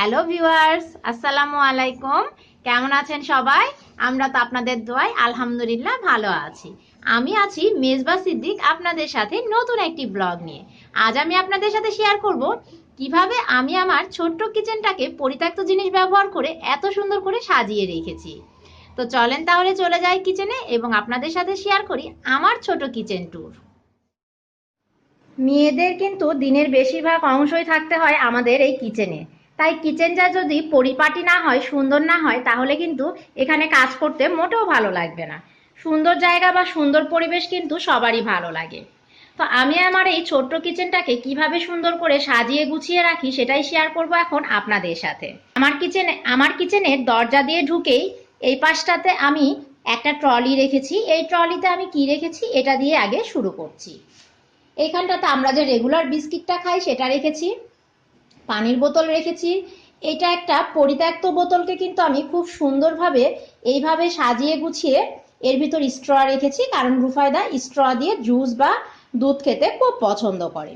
Hello viewers, আসসালামু আলাইকুম। কেমন আছেন সবাই? আমরা তো আপনাদের দোয়ায় আলহামদুলিল্লাহ ভালো আছি। আমি আছি মেজবা সিদ্দিক আপনাদের সাথে নতুন একটি ব্লগ নিয়ে। আজ আমি আপনাদের সাথে শেয়ার করব কীভাবে আমি আমার ছোট্ট কিচেনটাকে পরিত্যক্ত জিনিস ব্যবহার করে এত সুন্দর করে সাজিয়ে রেখেছি। তো চলেন তাহলে চলে যাই কিচেনে এবং আপনাদের সাথে শেয়ার করি আমার ছোট কিচেন ট্যুর মেয়েদের কিন্তু দিনের বেশিরভাগ অংশই থাকতে হয় আমাদের এই কিচেনে তাই কিচেনটা যদি পরিপাটি না হয়, সুন্দর না হয়, তাহলে কিন্তু এখানে কাজ করতে মোটেও ভালো লাগবে না। সুন্দর জায়গা বা সুন্দর পরিবেশ কিন্তু সবারই ভালো লাগে। তো আমি আমার এই ছোট্ট কিচেনটাকে কীভাবে সুন্দর করে সাজিয়ে গুছিয়ে রাখি, সেটাই শেয়ার করব এখন আপনাদের সাথে। আমার কিচেনে আমার কিচেনের দরজা দিয়ে ঢুকেই এই পাশটাতে আমি একটা ট্রলি রেখেছি। এই ট্রলিতে আমি কি রেখেছি? এটা দিয়ে আগে শুরু করছি। এইখানটাতে আমরা যে রেগুলার বিস্কিটটা খাই, সেটা রেখেছি। পানির বোতল রেখেছি। এটা একটা পরিত্যক্ত বোতলকে কিন্তু আমি খুব সুন্দরভাবে এইভাবে সাজিয়ে গুছিয়ে এর ভিতর স্ট্র রেখেছি, কারণ রুফায়দা স্ট্র দিয়ে জুস বা দুধ খেতে খুব পছন্দ করে।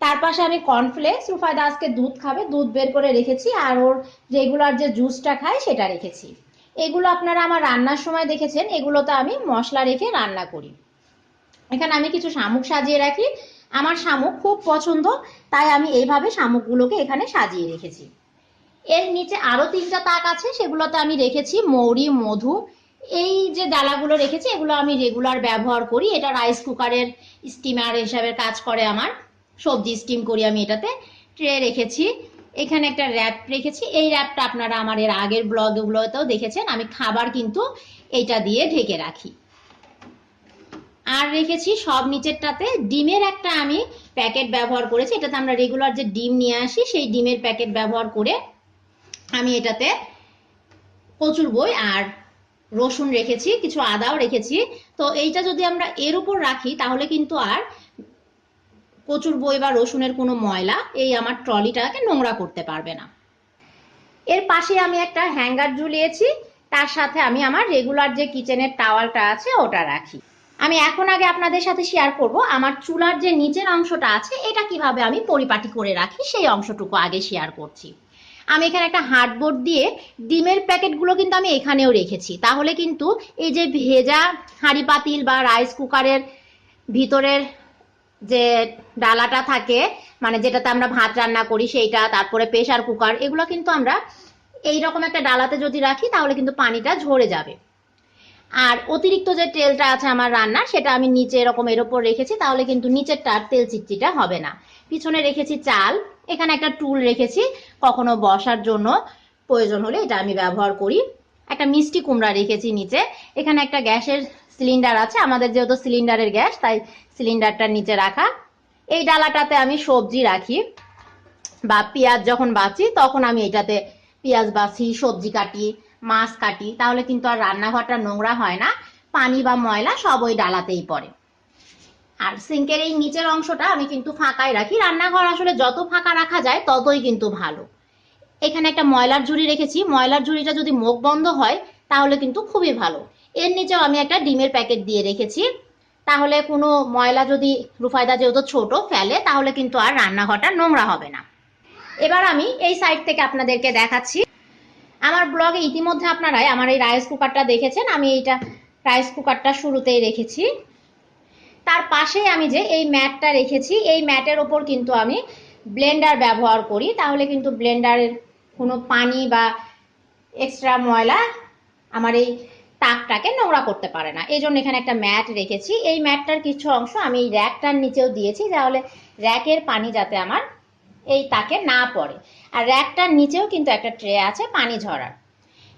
তার পাশে আমি কর্নফ্লেক্স, রুফায়দা আজকে দুধ খাবে, দুধ বের করে রেখেছি, আর ওর রেগুলার যে জুসটা খায় সেটা রেখেছি। এগুলো আপনারা আমার রান্নার সময় দেখেছেন, এগুলোতে আমি মশলা রেখে রান্না করি। এখানে আমি কিছু শামুক সাজিয়ে রাখি আমার শামুক খুব পছন্দ, তাই আমি এইভাবে শামুকগুলোকে এখানে সাজিয়ে রেখেছি। এর নিচে আরও তিনটা তাক আছে, সেগুলোতে আমি রেখেছি মৌরি, মধু। এই যে ডালাগুলো রেখেছি, এগুলো আমি রেগুলার ব্যবহার করি। এটা রাইস কুকারের স্টিমার হিসাবে কাজ করে আমার। সবজি স্টিম করি আমি এটাতে। ট্রে রেখেছি। এখানে একটা র্যাপ রেখেছি। এই র্যাপটা আপনারা আমার এর আগের ব্লগগুলোতেও দেখেছেন। আমি খাবার কিন্তু এইটা দিয়ে ঢেকে রাখি। আর রেখেছি সব নিচেরটাতে। ডিমের একটা আমি প্যাকেট ব্যবহার করেছি। এটাতে আমরা রেগুলার যে ডিম নিয়ে আসি, সেই ডিমের প্যাকেট ব্যবহার করে আমি এটাতে কচুর বই আর রসুন রেখেছি, কিছু আদাও রেখেছি। তো এইটা যদি আমরা এর উপর রাখি, তাহলে কিন্তু আর কচুর বই বা রসুনের কোনো ময়লা এই আমার ট্রলিটাকে নোংরা করতে পারবে না। এর পাশে আমি একটা হ্যাঙ্গার ঝুলিয়েছি। তার সাথে আমি আমার রেগুলার যে কিচেনের টাওয়ালটা আছে, ওটা রাখি। আমি এখন আগে আপনাদের সাথে শেয়ার করব আমার চুলার যে নিচের অংশটা আছে, এটা কীভাবে আমি পরিপাটি করে রাখি, সেই অংশটুকু আগে শেয়ার করছি। আমি এখানে একটা হার্ডবোর্ড দিয়ে ডিমের প্যাকেটগুলো কিন্তু আমি এখানেও রেখেছি। তাহলে কিন্তু এই যে ভেজা হাঁড়ি পাতিল বা রাইস কুকারের ভিতরের যে ডালাটা থাকে মানে যেটাতে আমরা ভাত রান্না করি, সেইটা, তারপরে প্রেশার কুকার এগুলো কিন্তু আমরা এই রকম একটা ডালাতে যদি রাখি, তাহলে কিন্তু পানিটা ঝরে যাবে। আর অতিরিক্ত যে তেলটা আছে আমার রান্নার, সেটা আমি নিচে এরকম এর ওপর রেখেছি, তাহলে কিন্তু নিচেরটা আর তেল চিটচিটা হবে না। পিছনে রেখেছি চাল, এখানে একটা টুল রেখেছি, কখনো বসার জন্য প্রয়োজন হলে এটা আমি ব্যবহার করি। একটা মিষ্টি কুমড়া রেখেছি নিচে, এখানে একটা গ্যাসের সিলিন্ডার আছে, আমাদের যেহেতু সিলিন্ডারের গ্যাস, তাই সিলিন্ডারটার নিচে রাখা। এই ডালাটাতে আমি সবজি রাখি, বা পেঁয়াজ যখন বাছি তখন আমি এটাতে পেঁয়াজ বাছি সবজি কাটি মাছ কাটি, তাহলে কিন্তু আর রান্নাঘরটা নোংরা হয় না। পানি বা ময়লা সব ওই ডালাতেই পড়ে। আর সিঙ্কের এই নিচের অংশটা আমি কিন্তু ফাঁকাই রাখি। রান্নাঘর আসলে যত ফাঁকা রাখা যায়, ততই কিন্তু ভালো। এখানে একটা ময়লার ঝুড়ি রেখেছি। ময়লার ঝুড়িটা যদি মুখ বন্ধ হয়, তাহলে কিন্তু খুবই ভালো। এর নিচেও আমি একটা ডিমের প্যাকেট দিয়ে রেখেছি। তাহলে কোনো ময়লা যদি রুফায়দা যেহেতু ছোট, ফেলে, তাহলে কিন্তু আর রান্নাঘরটা নোংরা হবে না। এবার আমি এই সাইড থেকে আপনাদেরকে দেখাচ্ছি। আমার ব্লগে ইতিমধ্যে আপনারাই আমার এই রাইস কুকারটা দেখেছেন, আমি এইটা রাইস কুকারটা শুরুতেই রেখেছি। তার পাশেই আমি যে এই ম্যাটটা রেখেছি, এই ম্যাটের ওপর কিন্তু আমি ব্লেন্ডার ব্যবহার করি। তাহলে কিন্তু ব্লেন্ডারের কোনো পানি বা এক্সট্রা ময়লা আমার এই তাকটাকে নোংরা করতে পারে না। এই জন্য এখানে একটা ম্যাট রেখেছি। এই ম্যাটটার কিছু অংশ আমি এই র্যাকটার নিচেও দিয়েছি, তাহলে র্যাকের পানি যাতে আমার এই তাকে না পড়ে। আর র্যাকটার নিচেও কিন্তু একটা ট্রে আছে পানি ঝরার।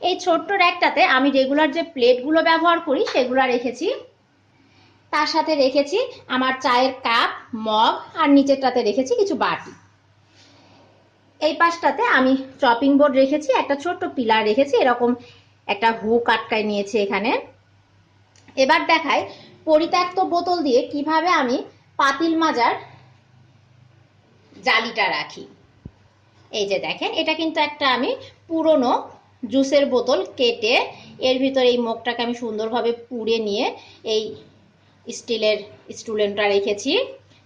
এই ছোট্ট র্যাকটাতে আমি রেগুলার যে প্লেটগুলো ব্যবহার করি, সেগুলো রেখেছি। তার সাথে রেখেছি আমার চায়ের কাপ মগ আর নিচেরটাতে রেখেছি কিছু বাটি। এই পাশটাতে আমি চপিং বোর্ড রেখেছি, একটা ছোট্ট পিলার রেখেছি, এরকম একটা হুক আটকায় নিয়েছি এখানে। এবার দেখাই পরিত্যক্ত বোতল দিয়ে কীভাবে আমি পাতিল মাজার জালিটা রাখি। এই যে দেখেন, এটা কিন্তু একটা আমি পুরনো জুসের বোতল কেটে এর ভিতরে এই মুখটাকে আমি সুন্দরভাবে পুড়ে নিয়ে এই স্টিলের স্টুলেনটা রেখেছি।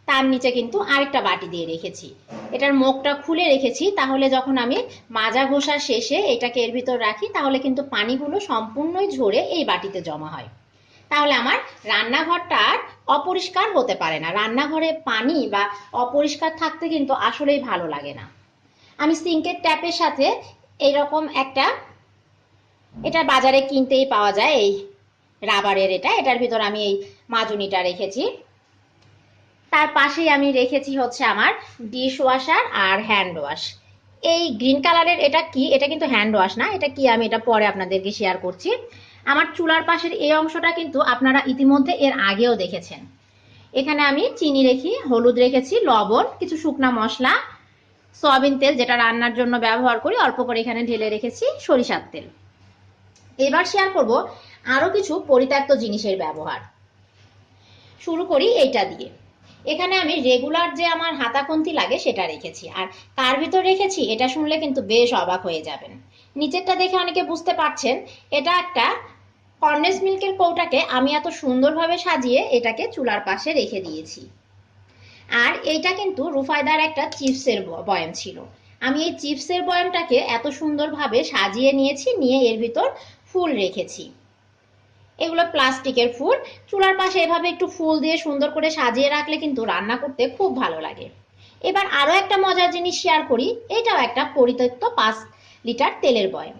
তার নিচে কিন্তু আরেকটা বাটি দিয়ে রেখেছি। এটার মুখটা খুলে রেখেছি, তাহলে যখন আমি মাজা ঘষা শেষে এটাকে এর ভিতর রাখি, তাহলে কিন্তু পানিগুলো সম্পূর্ণই ঝরে এই বাটিতে জমা হয়। তাহলে আমার রান্নাঘরটা আর অপরিষ্কার হতে পারে না। রান্নাঘরে পানি বা অপরিষ্কার থাকতে কিন্তু আসলেই ভালো লাগে না। আমি সিঙ্কের ট্যাপের সাথে এইরকম একটা এটা বাজারে কিনতেই পাওয়া যায়, এই রাবারের এটা। এটার ভিতর আমি এই মাজুনিটা রেখেছি। তার পাশেই আমি রেখেছি হচ্ছে আমার ডিশ ওয়াশার আর হ্যান্ড ওয়াশ। এই গ্রিন কালারের এটা কি? এটা কিন্তু হ্যান্ড ওয়াশ না, এটা কি আমি এটা পরে আপনাদেরকে শেয়ার করছি। আমার চুলার পাশের এই অংশটা কিন্তু আপনারা ইতিমধ্যে এর আগেও দেখেছেন। এখানে আমি চিনি রেখি, হলুদ রেখেছি, লবণ, কিছু শুকনা মশলা, সয়াবিন তেল যেটা রান্নার জন্য ব্যবহার করি, অল্প করে এখানে ঢেলে রেখেছি, সরিষার তেল। এবার শেয়ার করব আরও কিছু পরিত্যক্ত জিনিসের ব্যবহার। শুরু করি এইটা দিয়ে। এখানে আমি রেগুলার যে আমার হাতাখন্তি লাগে সেটা রেখেছি, আর তার ভিতর রেখেছি, এটা শুনলে কিন্তু বেশ অবাক হয়ে যাবেন। নিচেরটা দেখে অনেকে বুঝতে পারছেন, এটা একটা কর্নেস মিল্কের কৌটাকে আমি এত সুন্দরভাবে সাজিয়ে এটাকে চুলার পাশে রেখে দিয়েছি। আর এইটা কিন্তু রুফায়দার একটা চিপসের বয়াম ছিল। আমি এই চিপসের বয়ামটাকে এত সুন্দরভাবে সাজিয়ে নিয়েছি, নিয়ে এর ভিতর ফুল রেখেছি। এগুলো প্লাস্টিকের ফুল। চুলার পাশে এভাবে একটু ফুল দিয়ে সুন্দর করে সাজিয়ে রাখলে কিন্তু রান্না করতে খুব ভালো লাগে। এবার আরও একটা মজার জিনিস শেয়ার করি, এটাও একটা পরিত্যক্ত পাঁচ লিটার তেলের বয়াম।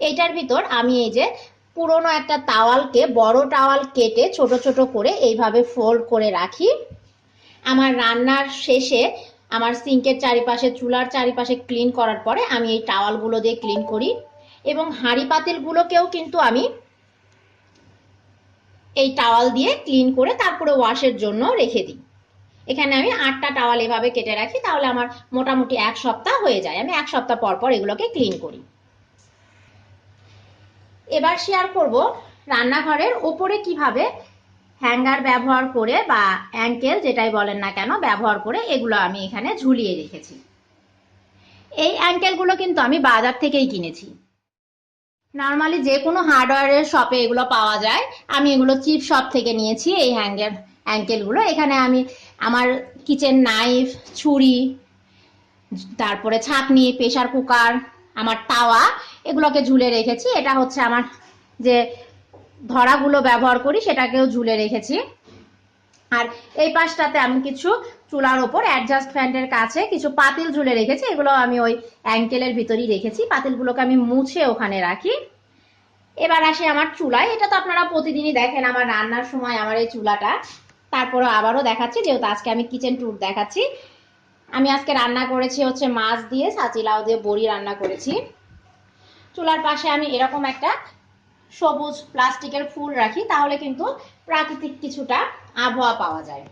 এইটার ভিতর আমি এই যে পুরনো একটা তাওয়ালকে বড় টাওয়াল কেটে ছোট ছোট করে এইভাবে ফোল্ড করে রাখি। আমার রান্নার শেষে আমার সিঙ্কের চারিপাশে, চুলার চারিপাশে ক্লিন করার পরে আমি এই টাওয়ালগুলো দিয়ে ক্লিন করি। এবং হাঁড়ি পাতিলগুলোকেও কিন্তু আমি এই টাওয়াল দিয়ে ক্লিন করে তারপরে ওয়াশের জন্য রেখে দিই। এখানে আমি আটটা টাওয়াল এভাবে কেটে রাখি, তাহলে আমার মোটামুটি এক সপ্তাহ হয়ে যায়। আমি এক সপ্তাহ পর পর এগুলোকে ক্লিন করি। এবার শেয়ার করব রান্নাঘরের ওপরে কীভাবে হ্যাঙ্গার ব্যবহার করে বা অ্যাঙ্কেল যেটাই বলেন না কেন ব্যবহার করে এগুলো আমি এখানে ঝুলিয়ে রেখেছি। এই অ্যাঙ্কেলগুলো কিন্তু আমি বাজার থেকেই কিনেছি। নর্মালি যে কোনো হার্ডওয়্যারের শপে এগুলো পাওয়া যায়। আমি এগুলো চিপ শপ থেকে নিয়েছি, এই হ্যাঙ্গেল অ্যাঙ্কেলগুলো এখানে আমি আমার কিচেন নাইফ ছুরি, তারপরে ছাঁকনি প্রেসার কুকার আমার তাওয়া এগুলোকে ঝুলে রেখেছি। এটা হচ্ছে আমার যে ধরাগুলো ব্যবহার করি, সেটাকেও ঝুলে রেখেছি। আর এই পাশটাতে আমি কিছু চুলার ওপর অ্যাডজাস্ট ফ্যানের কাছে কিছু পাতিল ঝুলে রেখেছি। এগুলো আমি ওই অ্যাঙ্কেলের ভিতরেই রেখেছি। পাতিলগুলোকে আমি মুছে ওখানে রাখি। এবার আসি আমার চুলায়। এটা তো আপনারা প্রতিদিনই দেখেন আমার রান্নার সময় আমার এই চুলাটা। তারপরে আবারও দেখাচ্ছি, যেহেতু আজকে আমি কিচেন ট্যুর দেখাচ্ছি। আমি আজকে রান্না করেছি হচ্ছে মাছ দিয়ে সাচিলাও দিয়ে, বড়ি রান্না করেছি। চুলার পাশে আমি এরকম একটা সবুজ প্লাস্টিকের ফুল রাখি, তাহলে কিন্তু প্রাকৃতিক কিছুটা আবহাওয়া পাওয়া যায়।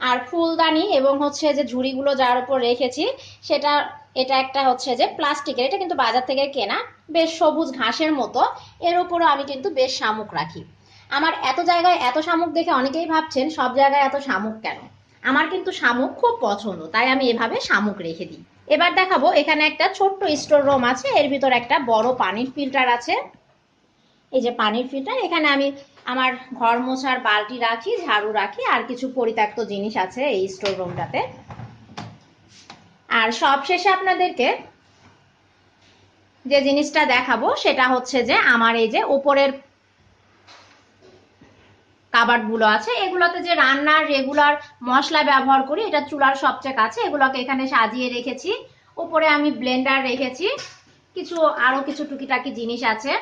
আর ফুলদানি এবং হচ্ছে যে ঝুড়িগুলো যার উপর রেখেছি, সেটা, এটা একটা হচ্ছে যে প্লাস্টিকের, এটা কিন্তু বাজার থেকে কেনা, বেশ সবুজ ঘাসের মতো, এর উপরও আমি কিন্তু বেশ শামুক রাখি। আমার এত জায়গায় এত শামুক দেখে অনেকেই ভাবছেন, সব জায়গায় এত শামুক কেন? আমার কিন্তু শামুক খুব পছন্দ, তাই আমি এভাবে শামুক রেখে দিই। এবার দেখাবো, এখানে একটা ছোট্ট স্টোর রুম আছে, এর ভিতর একটা বড় পানির ফিল্টার আছে। এই যে পানির ফিল্টার এখানে আমি আমার ঘর মোছার বালতি রাখি, ঝাড়ু রাখি, আর কিছু পরিত্যক্ত জিনিস আছে এই স্টোর রুমটাতে আর সব শেষে আপনাদেরকে যে জিনিসটা দেখাবো, সেটা হচ্ছে যে আমার এই যে উপরের কাবার্ডগুলো আছে, এগুলোতে যে রান্নার রেগুলার মশলা ব্যবহার করি, এটা চুলার সবচেয়ে কাছে, এগুলোকে এখানে সাজিয়ে রেখেছি। উপরে আমি ব্লেন্ডার রেখেছি, কিছু, আরও কিছু টুকিটাকি জিনিস আছে।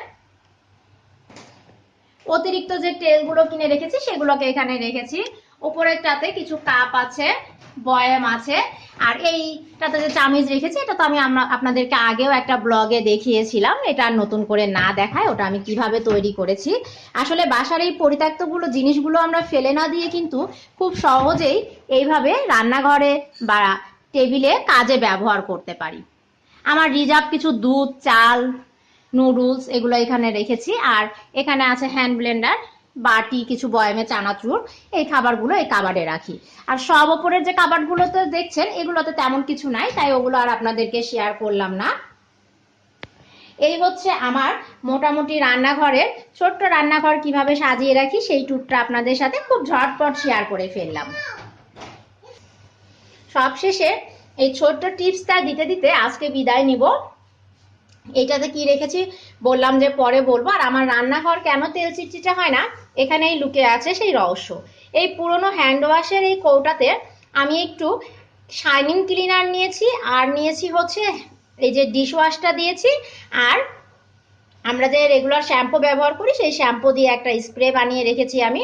অতিরিক্ত যে তেলগুলো কিনে রেখেছি, সেগুলোকে এখানে রেখেছি। উপরেরটাতে কিছু কাপ আছে বয়াম আছে। আর এইটাতে যে চামিচ রেখেছি, এটা তো আমি আপনাদেরকে আগেও একটা ব্লগে দেখিয়েছিলাম। এটা নতুন করে না দেখায়, ওটা আমি কীভাবে তৈরি করেছি। আসলে বাসার এই পরিত্যক্তগুলো জিনিসগুলো আমরা ফেলে না দিয়ে কিন্তু খুব সহজেই এইভাবে রান্নাঘরে বা টেবিলে কাজে ব্যবহার করতে পারি। আমার রিজার্ভ কিছু দুধ, চাল, নুডলস এগুলো এখানে রেখেছি। আর এখানে আছে হ্যান্ড ব্লেন্ডার। বাটি, কিছু বয়ামে চানাচুর, এই খাবারগুলো এই কাবাডে রাখি। আর সব ওপরের যে কাবাডগুলোতে দেখছেন, এগুলোতে তেমন কিছু নাই, তাই ওগুলো আর আপনাদেরকে শেয়ার করলাম না। এই হচ্ছে আমার মোটামুটি রান্নাঘরের, ছোট্ট রান্নাঘর কীভাবে সাজিয়ে রাখি, সেই টুকটা আপনাদের সাথে খুব ঝটপট শেয়ার করে ফেললাম। সবশেষে এই ছোট্ট টিপসটা দিতে দিতে আজকে বিদায় নিব। এটাতে কি রেখেছি? বললাম যে পরে বলব। আর আমার রান্নাঘর কেন তেল চিটচিটে হয় না? এখানেই লুকে আছে সেই রহস্য। এই পুরনো হ্যান্ড ওয়াশের এই কৌটাতে আমি একটু শাইনিং ক্লিনার নিয়েছি, আর নিয়েছি হচ্ছে এই যে ডিশ ওয়াশটা দিয়েছি, আর আমরা যে রেগুলার শ্যাম্পু ব্যবহার করি, সেই শ্যাম্পু দিয়ে একটা স্প্রে বানিয়ে রেখেছি আমি।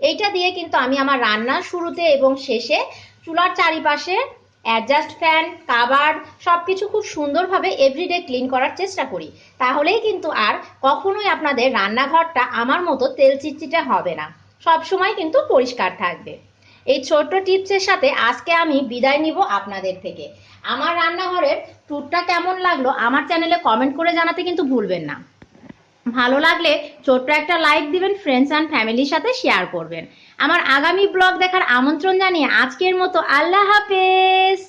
এইটা দিয়ে কিন্তু আমি আমার রান্নার শুরুতে এবং শেষে চুলার চারিপাশে অ্যাডজাস্ট ফ্যান কাবার সব কিছু খুব সুন্দরভাবে এভরিডে ক্লিন করার চেষ্টা করি। তাহলেই কিন্তু আর কখনোই আপনাদের রান্নাঘরটা আমার মতো তেল চিটচিটে হবে না। সব সময় কিন্তু পরিষ্কার থাকবে। এই ছোট্ট টিপসের সাথে আজকে আমি বিদায় নিব আপনাদের থেকে। আমার রান্নাঘরের ট্যুরটা কেমন লাগল, আমার চ্যানেলে কমেন্ট করে জানাতে কিন্তু ভুলবেন না। ভালো লাগলে ছোট্ট একটা লাইক দিবেন ফ্রেন্ডস অ্যান্ড ফ্যামিলির সাথে শেয়ার করবেন। আমার আগামী ব্লগ দেখার আমন্ত্রণ জানিয়ে আজকের মতো আল্লাহ হাফেজ।